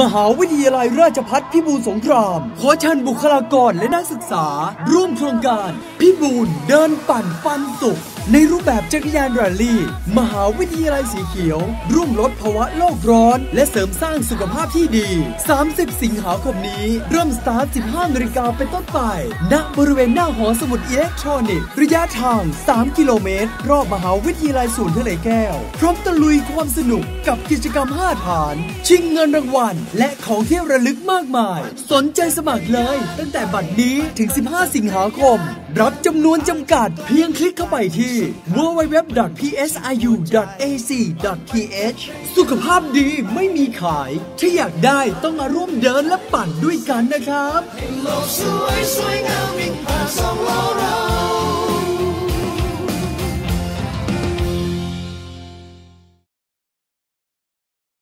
มหาวิทยาลัยราชพัฒพิบูลสงคราม ขอเชิญบุคลากรและนักศึกษา ร่วมโครงการ พิบูลเดินปั่นฟันสุข ในรูปแบบจักรยานแรลลี่ มหาวิทยาลัยสีเขียว ร่วมลดภาวะโลกร้อน และเสริมสร้างสุขภาพที่ดี 30 สิงหาคมนี้ เริ่มสตาร์ท 15นาฬิกาเป็นต้นไป ณ บริเวณหน้าหอสมุดอิเล็กทรอนิกส์ ระยะทาง 3 กิโลเมตร รอบมหาวิทยาลัยสวนทะเลแก้ว พร้อมตะลุยความสนุกกับกิจกรรม 5 ฐาน ชิงเงินรางวัล และของที่ระลึกมากมาย สนใจสมัครเลย ตั้งแต่บัดนี้ถึง 15 สิงหาคม รับจำนวนจำกัดเพียงคลิกเข้าไปที่ www.psiu.ac.th สุขภาพดีไม่มีขาย ถ้าอยากได้ต้องมาร่วมเดินและปั่นด้วยกันนะครับ